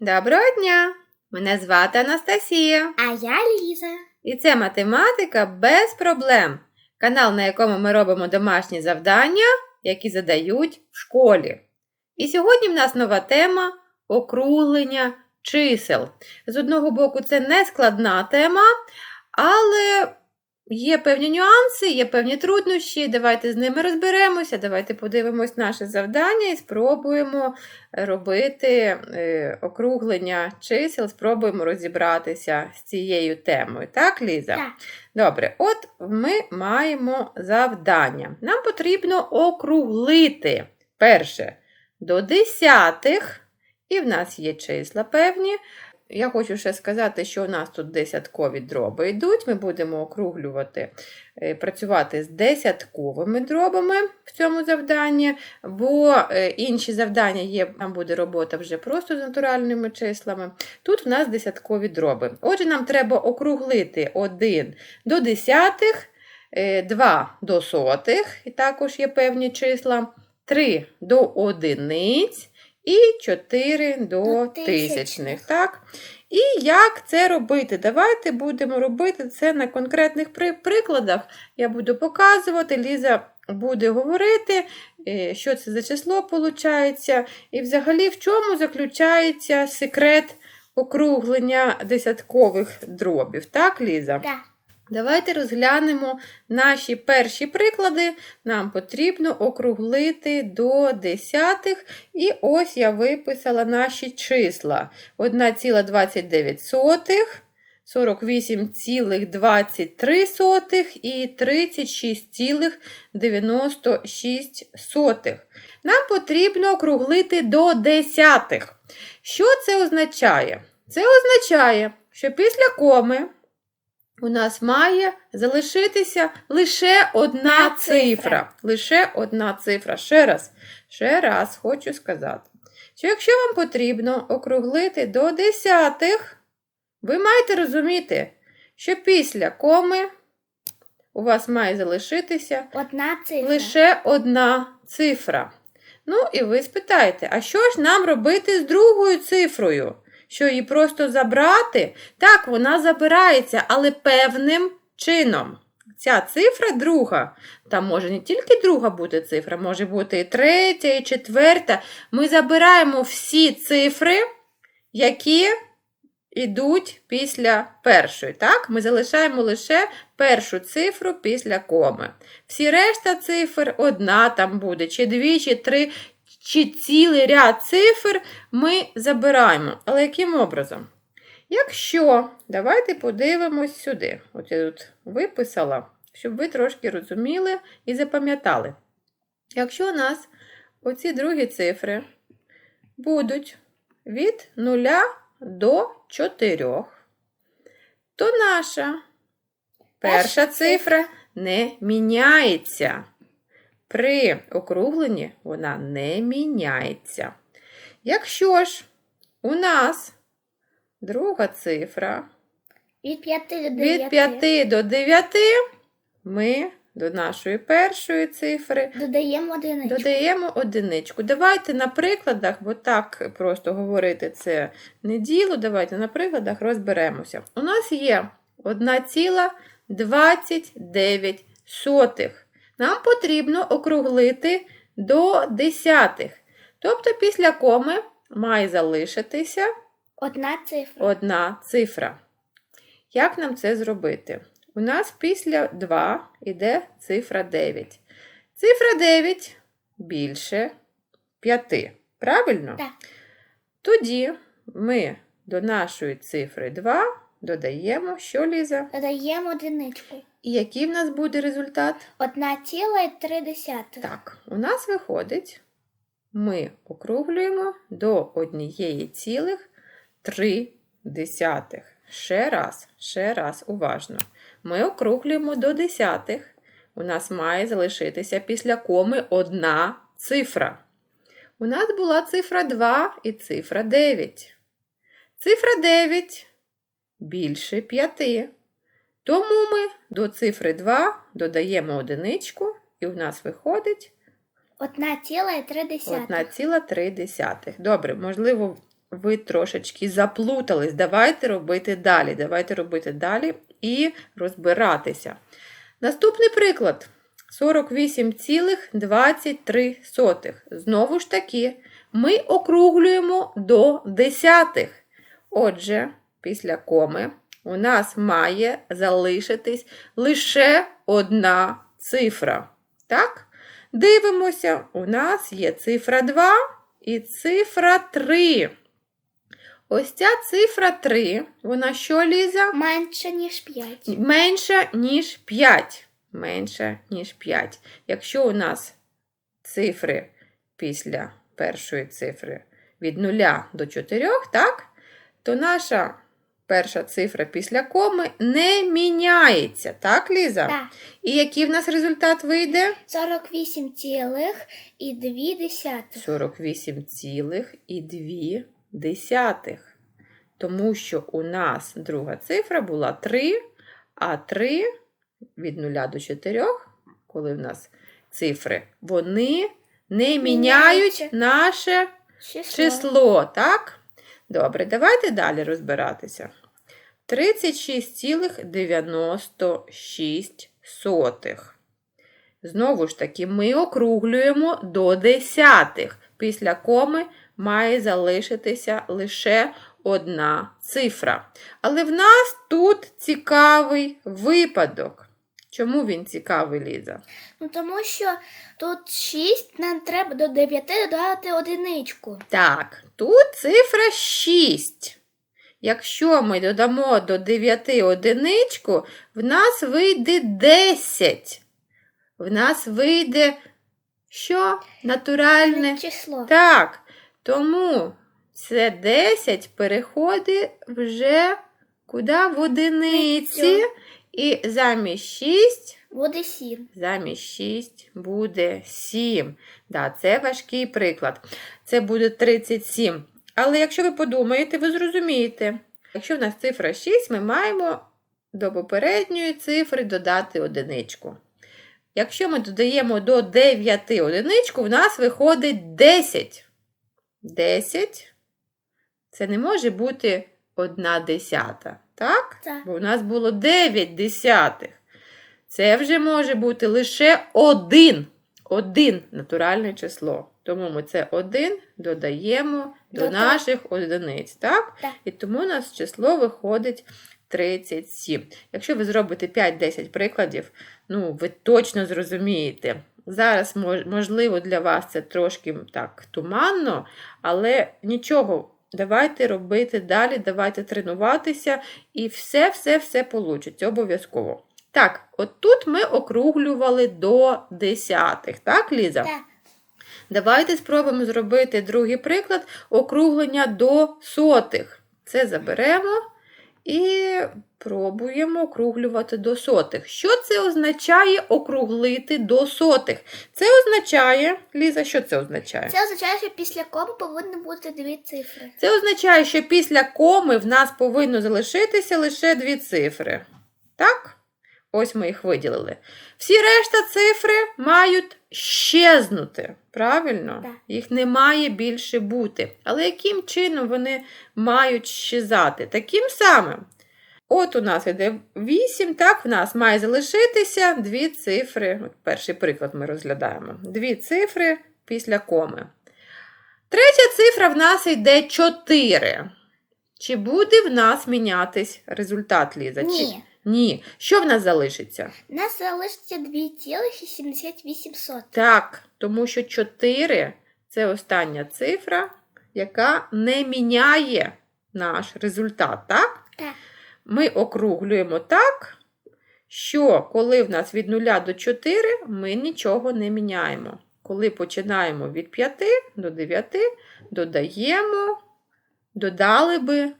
Доброго дня! Мене звати Анастасія. А я Ліза. І це математика без проблем. Канал, на якому ми робимо домашні завдання, які задають в школі. І сьогодні в нас нова тема округлення чисел. З одного боку, це не складна тема, але є певні нюанси, є певні труднощі. Давайте з ними розберемося. Давайте подивимось наше завдання і спробуємо робити е, округлення чисел, спробуємо розібратися з цією темою. Так, Ліза? Так. Добре, от ми маємо завдання. Нам потрібно округлити перше до десятих, і в нас є числа певні. Я хочу ще сказати, що у нас тут десяткові дроби йдуть. Ми будемо округлювати, е, працювати з десятковими дробами в цьому завданні, бо е, інші завдання є, там буде робота вже просто з натуральними числами. Тут в нас десяткові дроби. Отже, нам треба округлити 1 до десятих, 2 до сотих, і також є певні числа, 3 до одиниць і 4 до тисячних. Так? І як це робити? Давайте будемо робити це на конкретних прикладах. Я буду показувати, Ліза буде говорити, е, що це за число виходить, і взагалі в чому заключається секрет округлення десяткових дробів. Так, Ліза? Так. Давайте розглянемо наші перші приклади. Нам потрібно округлити до десятих. І ось я виписала наші числа: 1,29, 48,23 і 36,96. Нам потрібно округлити до десятих. Що це означає? Це означає, що після коми у нас має залишитися лише одна цифра. цифра. Лише одна цифра. Ще раз, ще раз хочу сказати, що якщо вам потрібно округлити до десятих, ви маєте розуміти, що після коми у вас має залишитися Одна цифра. лише одна цифра. Ну, і ви спитаєте, а що ж нам робити з другою цифрою? Що її просто забрати? Так, вона забирається, але певним чином. Ця цифра друга, там може не тільки друга бути цифра, може бути і третя, і четверта. Ми забираємо всі цифри, які йдуть після першої. Так? Ми залишаємо лише першу цифру після коми. Всі решта цифр, одна там буде, чи дві, чи три, чи цілий ряд цифр ми забираємо. Але яким образом? Якщо, давайте подивимось сюди. От я тут виписала, щоб ви трошки розуміли і запам'ятали. Якщо у нас оці другі цифри будуть від 0 до 4, то наша перша цифра не міняється. При округленні вона не міняється. Якщо ж у нас друга цифра Від п'яти до від 5 до 9, ми до нашої першої цифри Додаємо одиничку. додаємо одиничку. Давайте на прикладах, бо так просто говорити це не діло. Давайте на прикладах розберемося. У нас є 1,29. Нам потрібно округлити до десятих. Тобто після коми має залишитися Одна цифра. одна цифра. Як нам це зробити? У нас після 2 йде цифра 9. Цифра 9 більше 5. Правильно? Так. Тоді ми до нашої цифри 2 додаємо, що Ліза? Додаємо одиничку. І який в нас буде результат? Одна ціла і три десятих. Так, у нас виходить, ми округлюємо до однієї цілих 3 десятих. Ще раз, ще раз, уважно. Ми округлюємо до десятих. У нас має залишитися після коми одна цифра. У нас була цифра 2 і цифра 9. Цифра 9 більше 5. Тому ми до цифри 2 додаємо одиничку, і у нас виходить Одна ціла і три десятих. 1,3. Добре, можливо, ви трошечки заплутались. Давайте робити далі. Давайте робити далі і розбиратися. Наступний приклад. 48,23. Знову ж таки, ми округлюємо до десятих. Отже, після коми у нас має залишитись лише одна цифра. Так? Дивимося, у нас є цифра 2 і цифра 3. Ось ця цифра 3, вона що, Ліза? Менше, ніж 5. Менша, ніж 5. Менша, ніж 5. Якщо у нас цифри після першої цифри від 0 до 4, так? то наша перша цифра після коми не міняється. Так, Ліза? Так. І який в нас результат вийде? 48,2. 48,2. Тому що у нас друга цифра була 3, а 3 від 0 до 4, коли в нас цифри, вони не міняють наше Число. число, так? Добре, давайте далі розбиратися. 36,96. Знову ж таки, ми округлюємо до десятих. Після коми має залишитися лише одна цифра. Але в нас тут цікавий випадок. Чому він цікавий, Ліза? Ну, тому що тут 6, нам треба до 9 додати одиничку. Так, тут цифра 6. Якщо ми додамо до 9 одиничку, в нас вийде 10. В нас вийде що? Натуральне. Число. Так. Тому це 10 переходить вже куди? В одиниці. І замість 6 Буде 7. Замість 6 буде 7. Да, це важкий приклад. Це буде 37. Але якщо ви подумаєте, ви зрозумієте. Якщо в нас цифра 6, ми маємо до попередньої цифри додати одиничку. Якщо ми додаємо до 9 одиничку, в нас виходить 10. 10 це не може бути 1 десята. Так? Так. Бо у нас було 9 десятих. Це вже може бути лише один. Один натуральне число. Тому ми це один додаємо до До наших одиниць. Так? Так. І тому у нас число виходить 37. Якщо ви зробите 5-10 прикладів, ну, ви точно зрозумієте. Зараз, можливо, для вас це трошки так туманно, але нічого. Давайте робити далі, давайте тренуватися, і все-все-все получиться обов'язково. Так, от тут ми округлювали до десятих, так, Ліза? Так. Давайте спробуємо зробити другий приклад округлення до сотих. Це заберемо і пробуємо округлювати до сотих. Що це означає округлити до сотих? Це означає, Ліза, що це означає? Це означає, що після коми повинні бути дві цифри. Це означає, що після коми в нас повинно залишитися лише дві цифри. Так? Ось ми їх виділили. Всі решта цифри мають щезнути. Правильно? Так. Їх не має більше бути. Але яким чином вони мають щезати? Таким самим. От у нас іде 8, так, в нас має залишитися дві цифри. От перший приклад ми розглядаємо. Дві цифри після коми. Третя цифра в нас йде 4. Чи буде в нас мінятись результат, Ліза? Чи... Ні. Ні. Що в нас залишиться? У нас залишиться 2,78. Так, тому що 4 це остання цифра, яка не міняє наш результат, так? Так. Ми округлюємо так, що коли в нас від 0 до 4, ми нічого не міняємо. Коли починаємо від 5 до 9, додаємо, додали би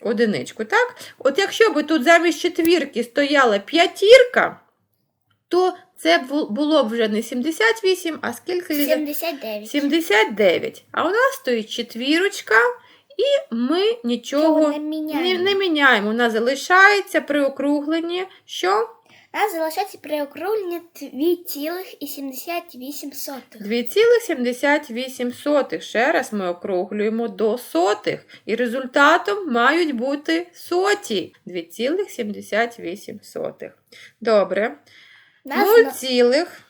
одиничку. Так? От якщо б тут замість четвірки стояла п'ятірка, то це було б вже не 78, а скільки 79. 79. А у нас стоїть четвірочка, і ми нічого не не, міняємо. не міняємо. У нас залишається при округленні, що У нас залишається при округленні 2,78. 2,78. Ще раз ми округлюємо до сотих. І результатом мають бути соті. 2,78. Добре. У нас 0, на- цілих-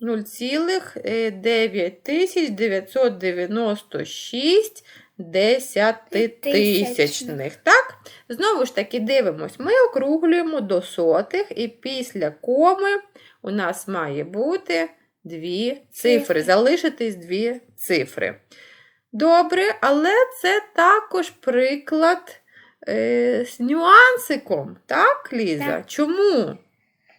0,9996 десятитисячних. Так? Знову ж таки дивимось. Ми округлюємо до сотих, і після коми у нас має бути дві цифри. Залишитись дві цифри. Добре, але це також приклад е, з нюансиком. Так, Ліза? Так. Чому?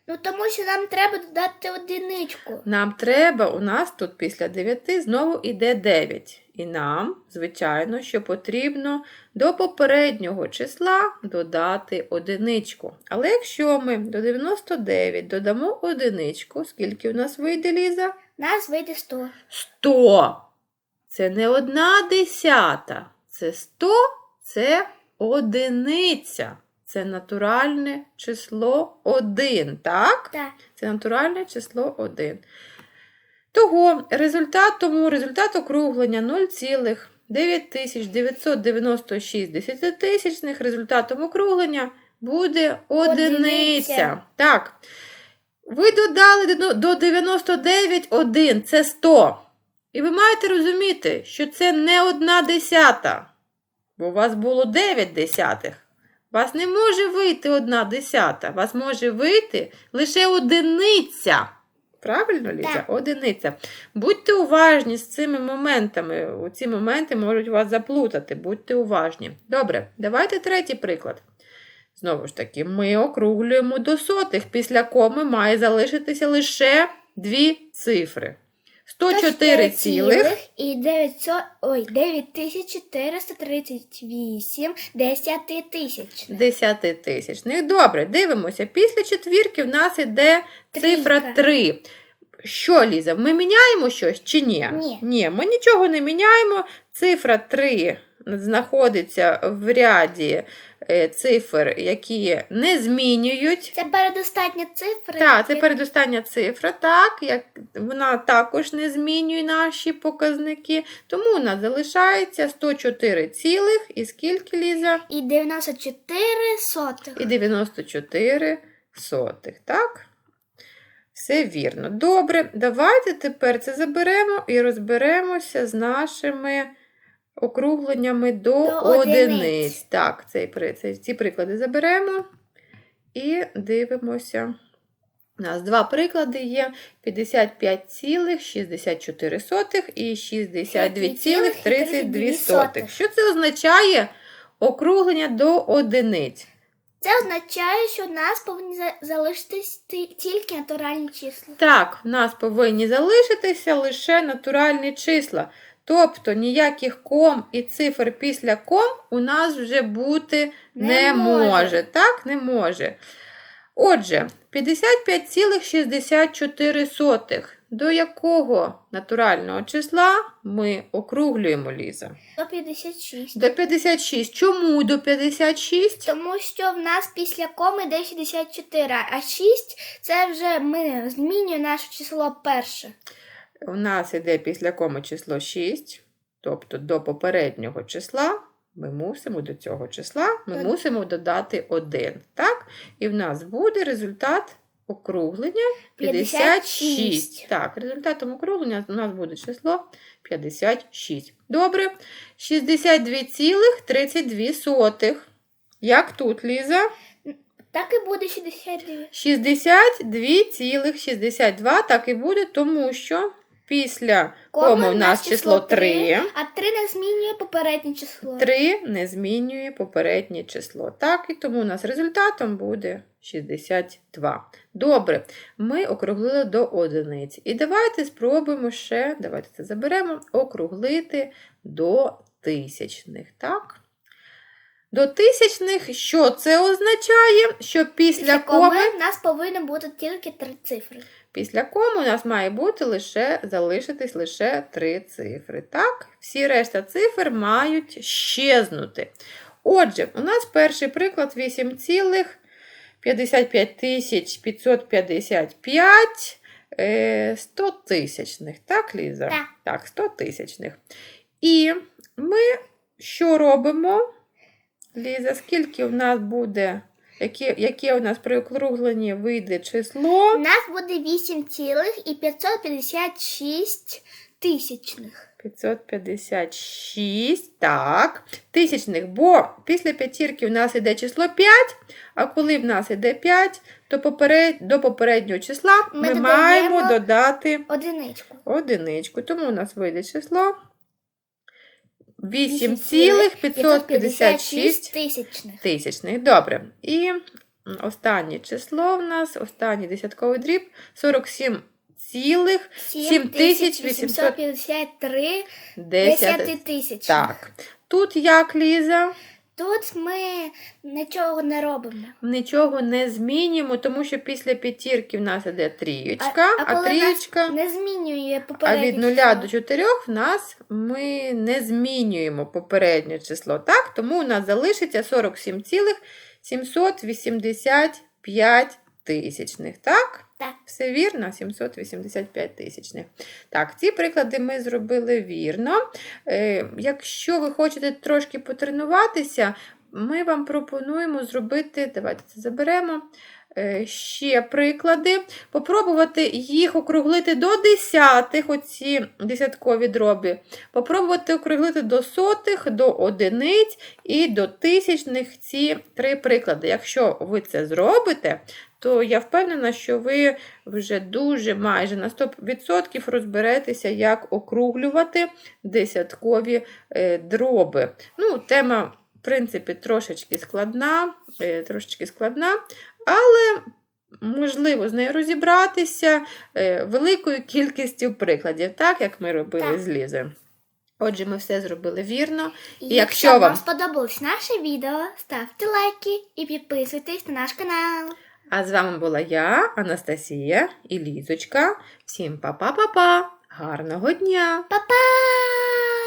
Ну тому що нам треба додати одиничку. Нам треба, у нас тут після 9 знову іде 9. І нам, звичайно, що потрібно до попереднього числа додати одиничку. Але якщо ми до 99 додамо одиничку, скільки у нас вийде, Ліза? У нас вийде 100. 100. Це не одна десята. Це 100 це одиниця. Це натуральне число 1, так? Так. Це натуральне число 1. Того результат, тому результат округлення 0,9996 десятитисячних результатом округлення буде одиниця. Одиниця. Так. Ви додали до- до 99 1, це 100. І ви маєте розуміти, що це не одна десята, бо у вас було 9 десятих. Вас не може вийти одна десята, вас може вийти лише одиниця. Правильно, Ліза? Так. Одиниця. Будьте уважні з цими моментами. Ці моменти можуть вас заплутати. Будьте уважні. Добре, давайте третій приклад. Знову ж таки, ми округлюємо до сотих. Після коми має залишитися лише дві цифри. 104 цілих. і 900, ой, 9438 десятитисячних. Десятитисячних. Добре, дивимося. Після четвірки в нас іде цифра Трійка. 3. Що, Ліза, ми міняємо щось чи ні? Ні. Ні, ми нічого не міняємо. Цифра 3 знаходиться в ряді цифр, які не змінюють. Це передостатня цифра. Так, це передостання цифра, так, як вона також не змінює наші показники. Тому у нас залишається 104 цілих і скільки, Ліза? І 94 сотих. І 94 сотих, так? Все вірно. Добре, давайте тепер це заберемо і розберемося з нашими округленнями до, До одиниць. одиниць. Так, цей, цей, ці приклади заберемо і дивимося. У нас два приклади є: 55,64 і 62,32. Що це означає округлення до одиниць? Це означає, що в нас повинні за- залишитись тільки натуральні числа. Так, в нас повинні залишитися лише натуральні числа. Тобто ніяких ком і цифр після ком у нас вже бути не, Не може. може. Так, не може. Отже, 55,64. До якого натурального числа ми округлюємо Ліза? 156. До 56. Чому до 56? Тому що в нас після коми йде 64, а 6 це вже ми змінюємо наше число перше. У нас іде після коми число 6, тобто до попереднього числа ми мусимо до цього числа ми Так. мусимо додати 1. Так? І в нас буде результат округлення 56. 56. Так, результатом округлення у нас буде число 56. Добре. 62,32. Як тут, Ліза? Так і буде 69. 62,62 так і буде, тому що після коми у нас число 3. а 3 не змінює попереднє число. 3 не змінює попереднє число. Так, і тому у нас результатом буде 62. Добре, ми округлили до одиниць. І давайте спробуємо ще, давайте це заберемо, округлити до тисячних. Так? До тисячних, що це означає? Що після Після коми в нас повинно бути тільки три цифри. Після коми у нас має бути лише залишитись лише три цифри. Так? Всі решта цифр мають щезнути. Отже, у нас перший приклад 55 555 е, 100 тисячних. Так, Ліза? Так. Так, 100 тисячних. І ми що робимо? Ліза, скільки в нас буде, яке, яке у нас при округленні вийде число? У нас буде 8,556 тисячних. 556, так, тисячних, бо після п'ятірки у нас йде число 5, а коли в нас йде 5, то поперед, до попереднього числа ми, Ми маємо додати Одиничку. одиничку. Тому у нас вийде число 8,556 8,556 тисячних. тисячних. Добре. І останнє число в нас, останній десятковий дріб 47 цілих 7853 10 тисяч. Так. Тут як, Ліза? Тут ми нічого не робимо. Нічого не змінюємо, тому що після п'ятірки в нас іде трієчка, а, коли трієчка, нас не змінює а від нуля до чотирьох в нас ми не змінюємо попереднє число. Так? Тому у нас залишиться 47,785 тисячних. Так? Так. Все вірно, 785 тисячних. Так, ці приклади ми зробили вірно. Е, якщо ви хочете трошки потренуватися, ми вам пропонуємо зробити, давайте це заберемо. е, Ще приклади, попробувати їх округлити до десятих, оці десяткові дроби, попробувати округлити до сотих, до одиниць і до тисячних ці три приклади. Якщо ви це зробите, то я впевнена, що ви вже дуже майже на 100% розберетеся, як округлювати десяткові е, дроби. Ну, тема, в принципі, трошечки складна, е, трошечки складна, але можливо з нею розібратися е, великою кількістю прикладів, так як ми робили Так. з Лізою. Отже, ми все зробили вірно. І якщо вам сподобалось наше відео, ставте лайки і підписуйтесь на наш канал. А з вами була я, Анастасія і Лізочка. Всім па-па-па-па! Гарного дня! Па-па!